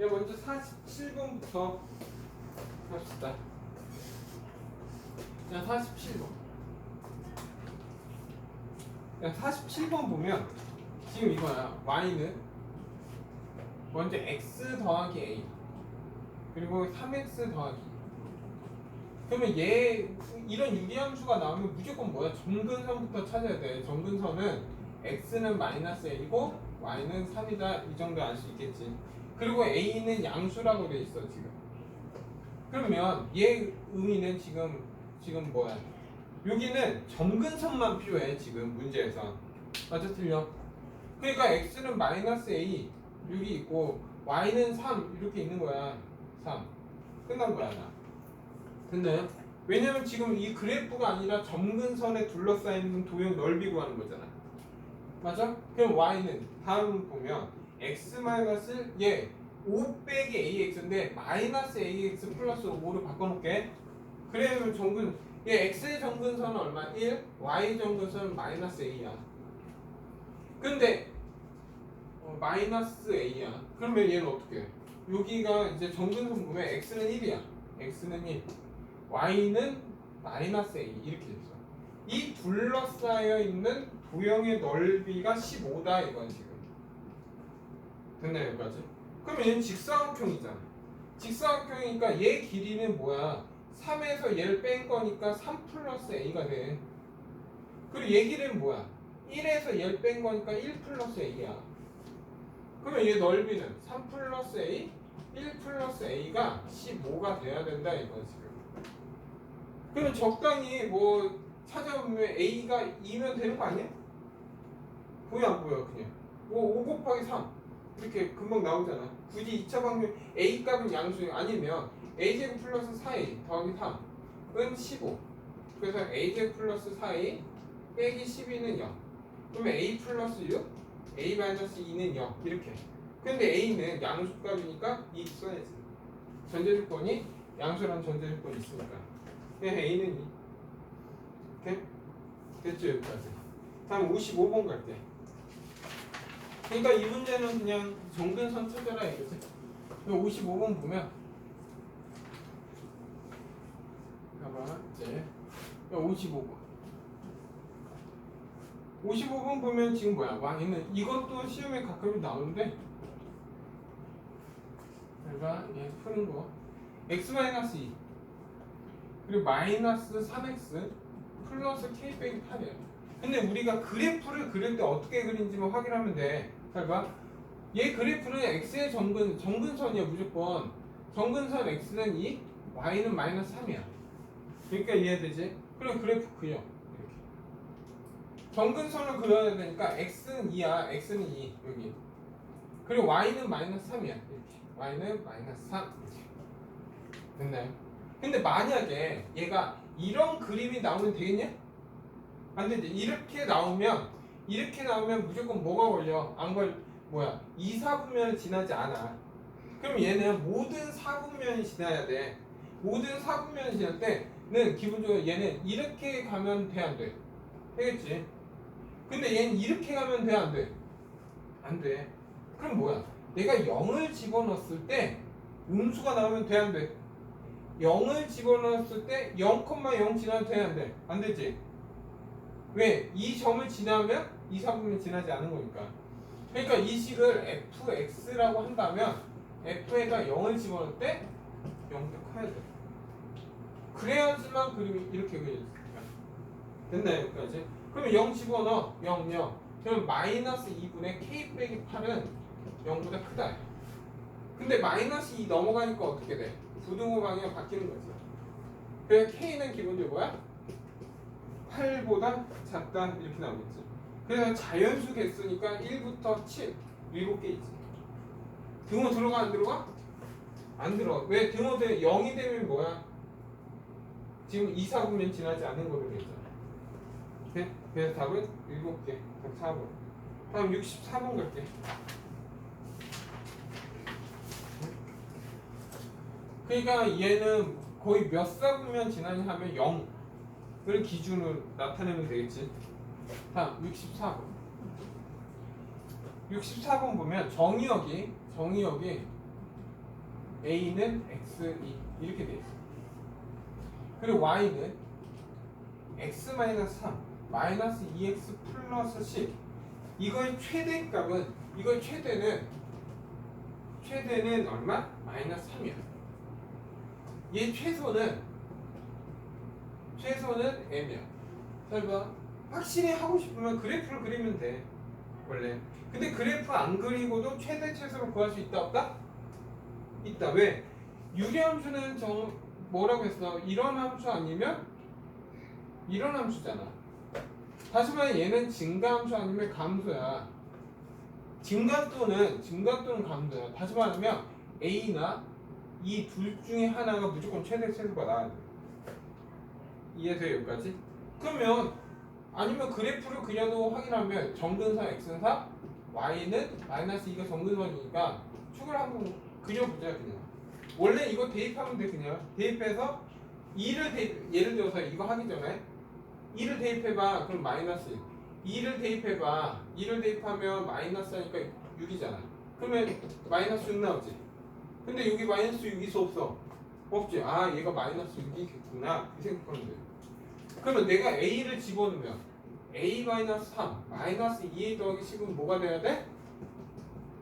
야 먼저 47번부터 합시다. 야 47번. 야 47번 보면 지금 이거야. y는 먼저 x 더하기 a 그리고 3x 더하기 그러면 얘 이런 유리함수가 나오면 무조건 뭐야? 정근선부터 찾아야 돼. 정근선은 x는 마이너스 a고 y는 3이다 이 정도 알 수 있겠지. 그리고 a는 양수라고 돼 있어 지금. 그러면 얘 의미는 지금 지금 뭐야? 여기는 정근선만 필요해 지금 문제에서. 맞아 틀려? 그러니까 x는 마이너스 a 여기 있고 y는 3 이렇게 있는 거야. 3 끝난 거야 나. 됐나요? 왜냐면 지금 이 그래프가 아니라 점근선에 둘러싸인 도형 넓이 구하는 거잖아. 맞아? 그럼 y는 다음 보면 x 마이너스 얘5 빼기 ax인데 마이너스 ax 플러스 5로 바꿔놓게. 그러면 정근 얘 x의 정근선은 얼마? 1, y 정근선은 마이너스 a야. 근데 어, 마이너스 a야. 그러면 얘는 어떻게? 해? 여기가 이제 정근선 보면 x는 1이야. x는 1. y는 마이너스 a 이렇게 됐어. 이 둘러싸여 있는 도형의 넓이가 15다 이건 지금. 됐나요 여기까지? 그럼 얘는 직사각형이잖아. 직사각형이니까 얘 길이는 뭐야? 3에서 얘를 뺀 거니까 3 플러스 a가 돼. 그리고 얘 길이는 뭐야? 1에서 얘를 뺀 거니까 1 플러스 a야. 그러면 얘 넓이는 3 플러스 a, 1 플러스 a가 15가 돼야 된다 이건 지금. 그럼 적당히 뭐 찾아보면 a가 2면 되는 거 아니야? 보여 안 보여 그냥 뭐5 곱하기 3 이렇게 금방 나오잖아 굳이 2차 방면 a 값은 양수 아니면 a제곱 플러스 4a 더하기 3은 15 그래서 a제곱 플러스 4a 빼기 12는 0 그러면 a 플러스 6 a 마이너스 2는 0 이렇게 근데 a는 양수값이니까 2 써야지 전제 조건이 양수란 전제 조건이 있으니까 그냥 A는 2. 오케이? 됐죠 여기까지. 다음 55번 갈게. 그러니까 이 문제는 그냥 정근선 찾아라 이거지. 55번 보면 봐봐 이제 55번. 55번 보면 지금 뭐야? 왕이는 이것도 시험에 가끔 나오는데 내가 얘 푸는 거 x 마이너스 2 그리고 마이너스 3x 플러스 k 빼기 8이야. 근데 우리가 그래프를 그릴 때 어떻게 그린지만 확인하면 돼. 잘 봐. 얘 그래프는 x의 정근 정근선이야 무조건. 정근선 x는 2, y는 마이너스 3이야. 그러니까 이해되지? 그럼 그래프 그려. 이렇게. 정근선을 그려야 되니까 x는 2야. x는 2 여기. 그리고 y는 마이너스 3이야. 이렇게. y는 마이너스 3. 이렇게. 됐나요? 근데 만약에 얘가 이런 그림이 나오면 되겠냐? 안 되지. 이렇게 나오면 이렇게 나오면 무조건 뭐가 걸려? 안 걸 뭐야? 2, 4분면을 지나지 않아. 그럼 얘는 모든 4분면이 지나야 돼. 모든 4분면이 지날 때는 기본적으로 얘는 이렇게 가면 돼, 안 돼? 되겠지? 근데 얘는 이렇게 가면 돼, 안 돼? 안 돼. 그럼 뭐야? 내가 0을 집어넣었을 때 음수가 나오면 돼, 안 돼? 0을 집어넣었을 때 0,0 지나면 돼, 안 돼? 안 되지? 왜? 이 점을 지나면 이 사분면 지나지 않은 거니까. 그러니까 이 식을 fx라고 한다면 f가 0을 집어넣을 때 0도 커야 돼. 그래야지만 그림이 이렇게 그려집니다. 됐나요, 여기까지? 그러면 0 집어넣어. 0, 0. 그러면 마이너스 2분의 k 빼기 8은 0보다 크다. 근데 마이너스 2 넘어가니까 어떻게 돼? 부등호 방향 바뀌는 거지. 그래서 K는 기본적으로 뭐야? 8보다 작다 이렇게 나오겠지. 그래서 자연수 개수니까 1부터 7 7개 있지. 등호 들어가 안 들어가? 안 들어가. 왜 등호 되 0이 되면 뭐야? 지금 2, 4분면 지나지 않는 거로 되잖아. 오케이? 그래서 답은 7개. 답 4번. 다음 64번 갈게. 그러니까 얘는 거의 몇 사분면 지나냐 하면 0을 기준으로 나타내면 되겠지. 다음 64번. 64번 보면 정의역이 정의역이 a는 x2 이렇게 돼 있어. 그리고 y는 x 3 마이너스 2x 플러스 10 이거의 최대값은 이거의 최대는 최대는 얼마? 마이너스 3이야. 얘 최소는 최소는 m이야. 잘 봐. 확실히 하고 싶으면 그래프를 그리면 돼. 원래. 근데 그래프 안 그리고도 최대 최소를 구할 수 있다 없다? 있다. 왜? 유리함수는 정 뭐라고 했어? 이런 함수 아니면 이런 함수잖아. 다시 말해 얘는 증가함수 아니면 감소야. 증가 또는 증가 또는 감소야. 다시 말하면 a나 이 둘 중에 하나가 무조건 최대 최소가 나와야 돼. 이해돼요 여기까지? 그러면 아니면 그래프를 그려도 확인하면 정근선 x는 4, y는 마이너스 2가 정근선이니까 축을 한번 그려보자 그냥. 원래 이거 대입하면 돼 그냥. 대입해서 2를 대입 예를 들어서 이거 하기 전에 2를 대입해봐 그럼 마이너스 1 2를 대입해봐. 2를 대입하면 마이너스 하니까 6이잖아. 그러면 마이너스 6 나오지. 근데 여기 마이너스 6 있어 없어? 없지. 아 얘가 마이너스 6이겠구나. 이 생각하면 돼 그러면 내가 a를 집어넣으면 a 마이너스 3 마이너스 2a 더하기 10은 뭐가 돼야 돼?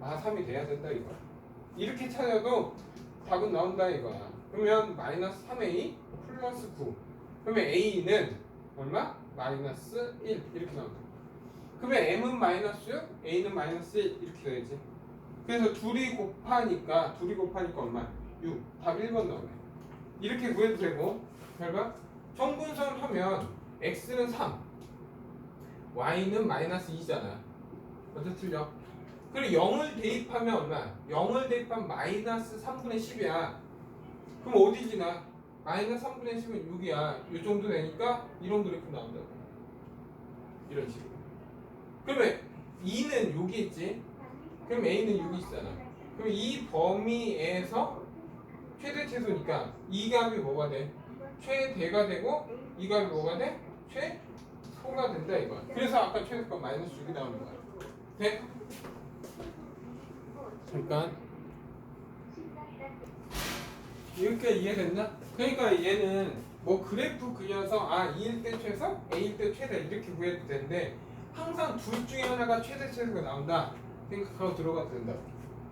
아 3이 돼야 된다 이거야 이렇게 찾아도 답은 나온다 이거야 그러면 마이너스 3a 플러스 9 그러면 a는 얼마? 마이너스 1 이렇게 나온다. 그러면 m은 마이너스 6, a는 마이너스 1 이렇게 되지. 그래서 둘이 곱하니까 둘이 곱하니까 얼마? 6. 답 1번 나오네. 이렇게 구해도 되고 결과 정분선 하면 x는 3, y는 마이너스 2잖아. 어떻게 틀려? 그리고 0을 대입하면 얼마? 0을 대입하면 마이너스 3분의 10이야. 그럼 어디 지나? 마이너스 3분의 10은 6이야. 이 정도 되니까 이런 그래프 나온다고. 이런 식으로. 그러면 2는 여기 있지? 그럼 A는 6이 있잖아. 그럼 이 범위에서 최대 최소니까 이 값이 뭐가 돼? 최대가 되고 이 값이 뭐가 돼? 최소가 된다 이거야. 그래서 아까 최소값 마이너스 6이 나오는 거야. 돼? 잠깐. 여기까지 이해됐나? 그러니까 얘는 뭐 그래프 그려서 아 2일 때 최소, A일 때 최대 이렇게 구해도 되는데 항상 둘 중에 하나가 최대 최소가 나온다 생각하고 들어가도 된다.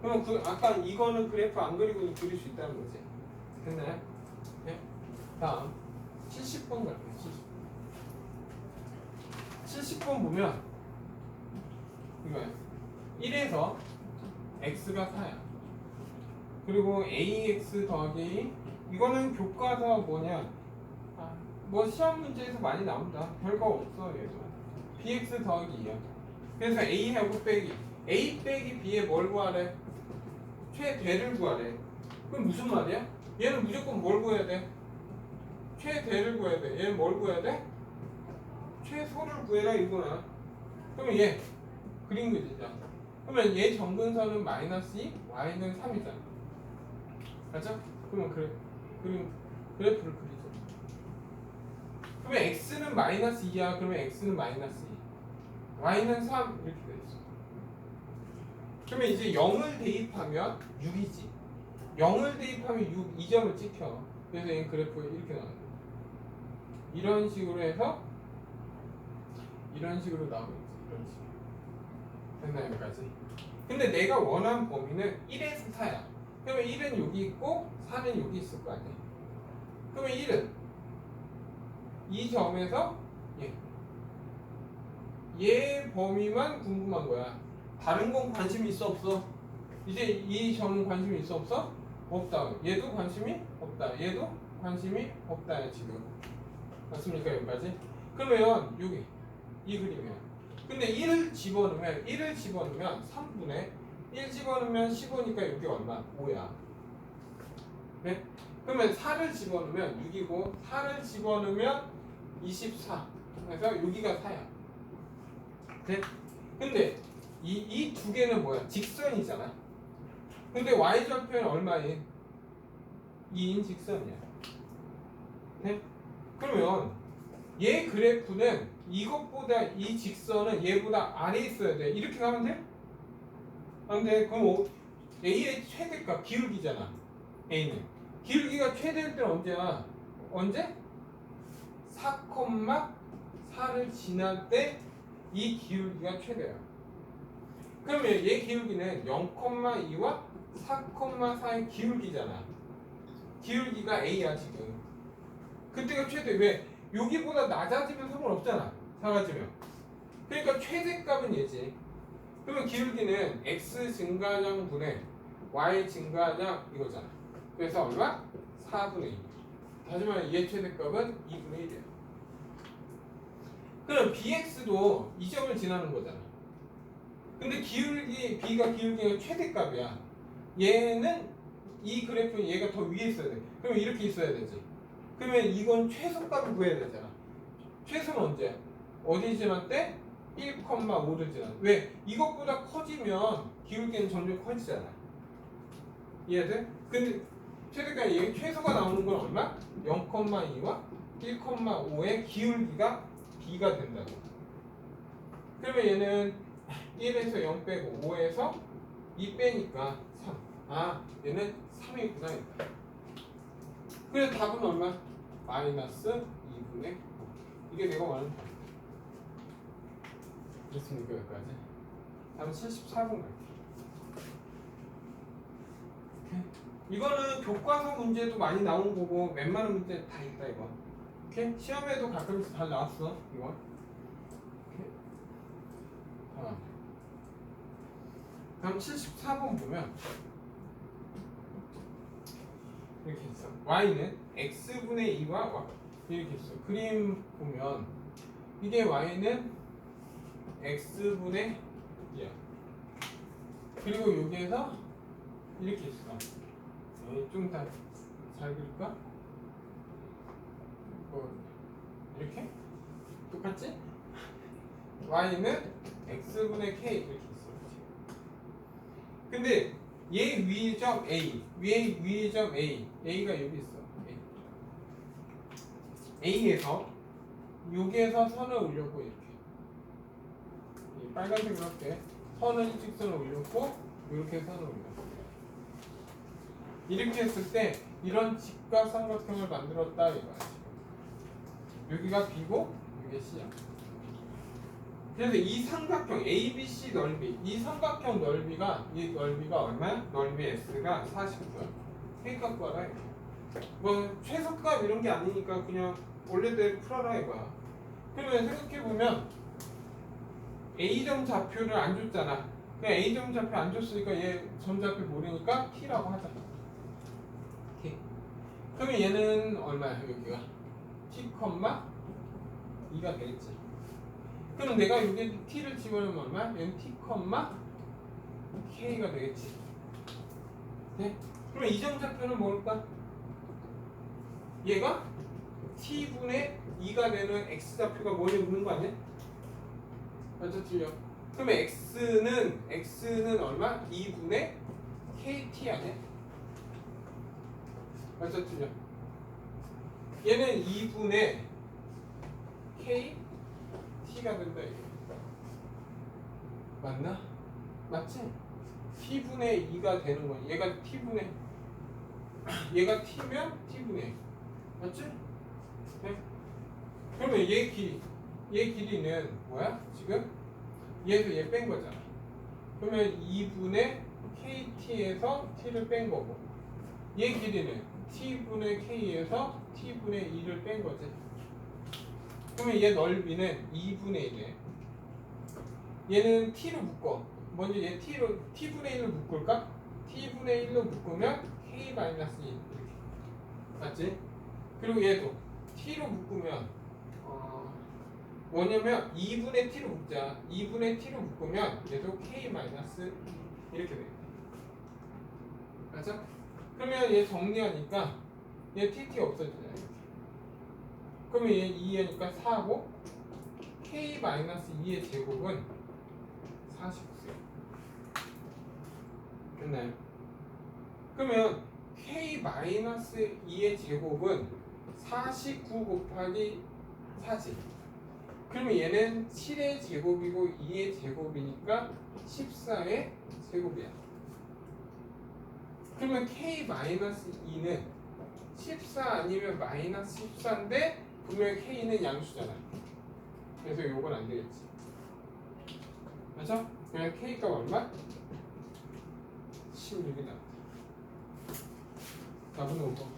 그럼 그 아까 이거는 그래프 안 그리고도 그릴 수 있다는 거지. 됐나요? 네. 다음 70번 갈게요. 70. 70번 보면 이거예요. 1에서 x가 4야. 그리고 ax 더하기 이거는 교과서 뭐냐 아, 뭐 시험 문제에서 많이 나온다 별거 없어 얘도 bx 더하기 2야 그래서 a하고 빼기 a 빼기 b에 뭘 구하래 최대를 구하래 그럼 무슨 말이야 얘는 무조건 뭘 구해야 돼 최대를 구해야 돼 얘는 뭘 구해야 돼 최소를 구해라 이거야 그러면 얘 그림 그리자 그러면 얘 정근선은 마이너스 2 y는 3이잖아 맞죠? 그러면 그래 그럼 그래프를 그리죠. 그러면 x는 마이너스 2야. 그러면 x는 마이너스 2. y는 3 이렇게 돼 있어. 그러면 이제 0을 대입하면 6이지. 0을 대입하면 6, 이 점을 찍혀. 그래서 이 그래프가 이렇게 나와요. 이런 식으로 해서 이런 식으로 나오고 있지. 이런 식으로. 됐나 여기까지? 근데 내가 원하는 범위는 1에서 4야. 그러면 1은 여기 있고 4는 여기 있을 거 아니야. 그러면 1은 이 점에서 얘. 얘 범위만 궁금한 거야. 다른 건 관심이 있어 없어? 이제 이 점은 관심이 있어 없어? 없다. 얘도 관심이 없다. 얘도 관심이 없다. 지금 맞습니까 여기까지? 그러면 여기 이 그림이야. 근데 1을 집어넣으면 1을 집어넣으면 3분의 1 집어넣으면 15니까 여기 얼마? 5야. 네? 그러면 4를 집어넣으면 6이고 4를 집어넣으면 24. 그래서 여기가 4야. 네? 근데 이이두 개는 뭐야? 직선이잖아. 근데 y절편은 얼마인? 2인 직선이야. 네? 그러면 얘 그래프는 이것보다 이 직선은 얘보다 아래에 있어야 돼. 이렇게 가면 돼? 아, 근데 그럼 어, A의 최대값 기울기잖아. A는 기울기가 최대일 때는 언제야? 언제? 4,4를 지날 때 이 기울기가 최대야. 그러면 얘 기울기는 0,2와 4,4의 기울기잖아. 기울기가 A야 지금. 그때가 최대 왜? 여기보다 낮아지면 상관없잖아. 작아지면. 그러니까 최대값은 얘지. 그러면 기울기는 x 증가량 분의 y 증가량 이거잖아. 그래서 얼마? 4분의 2. 다시 말해 얘 최대값은 2분의 1이야. 그럼 bx도 이 점을 지나는 거잖아. 근데 기울기 b가 기울기가 최대값이야. 얘는 이 그래프는 얘가 더 위에 있어야 돼. 그러면 이렇게 있어야 되지. 그러면 이건 최소값을 구해야 되잖아. 최소는 언제? 어디 지날 때? 1,5를 지나. 왜? 이것보다 커지면 기울기는 점점 커지잖아. 이해돼? 근데 최대값 얘 최소가 나오는 건 얼마? 0,2와 1,5의 기울기가 b가 된다고. 그러면 얘는 1에서 0 빼고 5에서 2 빼니까 3. 아, 얘는 3이구나. 했다. 그래서 답은 얼마? 마이너스 2분의 이게 내가 원하는 답. 됐습니까 여기까지? 다음 74번 갈게요. 이거는 교과서 문제도 많이 나온 거고 웬만한 문제 다 있다 이거. 오케이? 시험에도 가끔씩 다 나왔어 이거. 오케이. 다음 74번 보면 이렇게 있어. y는 x분의 2와 y 이렇게 있어. 그림 보면 이게 y는 x분의 2야. 그리고 여기에서 이렇게 있어. 좀더잘 그릴까? 뭐 이렇게? 똑같지? y는 x분의 k 이렇게 있어. 근데 얘 위의 점 A, 위에 위의 점 A, A가 여기 있어. A. A에서 여기에서 선을 올렸고 이렇게 이 빨간색으로 할게 선을 일직선을 올렸고 이렇게 선을 올렸어. 이렇게 했을 때 이런 직각 삼각형을 만들었다 이거야. 여기가 B고 여기 C야. 그래서 이 삼각형 ABC 넓이 이 삼각형 넓이가 이 넓이가 얼마야? 넓이 S가 49야. K값 구하라 이거. 뭐 최소값 이런 게 아니니까 그냥 원래대로 풀어라 이거야. 그러면 생각해 보면 A점 좌표를 안 줬잖아. 그냥 A점 좌표 안 줬으니까 얘 점좌표 모르니까 T라고 하자. T. 그러면 얘는 얼마야 여기가? T, 2가 되겠지. 그럼 내가 여기 t를 집어넣으면 얼마? 얘는 t, k가 되겠지. 네? 그럼 이 점좌표는 뭘까? 얘가 t분의 2가 되는 x좌표가 뭐에 있는 거 아니야? 맞죠? 틀려. 그러면 x는 x는 얼마? 2분의 kt 아니야? 맞죠? 틀려. 얘는 2분의 k t가 된다 이게 맞나? 맞지? t분의 2가 되는 거야 얘가 t분의 얘가 t면 t분의 맞지? 네? 그러면 얘 길이 얘 길이는 뭐야? 지금 얘도 얘 뺀 거잖아 그러면 2분의 kt에서 t를 뺀 거고 얘 길이는 t분의 k에서 t분의 2를 뺀 거지 그러면 얘 넓이는 2분의 1이에요. 얘는 t로 묶어. 먼저 얘 t로 t분의 1로 묶을까? t분의 1로 묶으면 k 마이너스 2 이렇게. 맞지? 그리고 얘도 t로 묶으면 어 뭐냐면 2분의 t로 묶자. 2분의 t로 묶으면 얘도 k 마이너스 이렇게 돼. 맞아? 그러면 얘 정리하니까 얘 tt 없어지잖아. 그러면 얘 2하니까 4고 k-2의 제곱은 49요. 됐나요? 그러면 k-2의 제곱은 49 곱하기 4지. 그러면 얘는 7의 제곱이고 2의 제곱이니까 14의 제곱이야. 그러면 k 마이너스 2는 14 아니면 마이너스 14인데 분명히 k는 양수잖아. 그래서 요건 안 되겠지. 맞아? 그냥 k 값 얼마? 16이 나왔다. 답은 5번.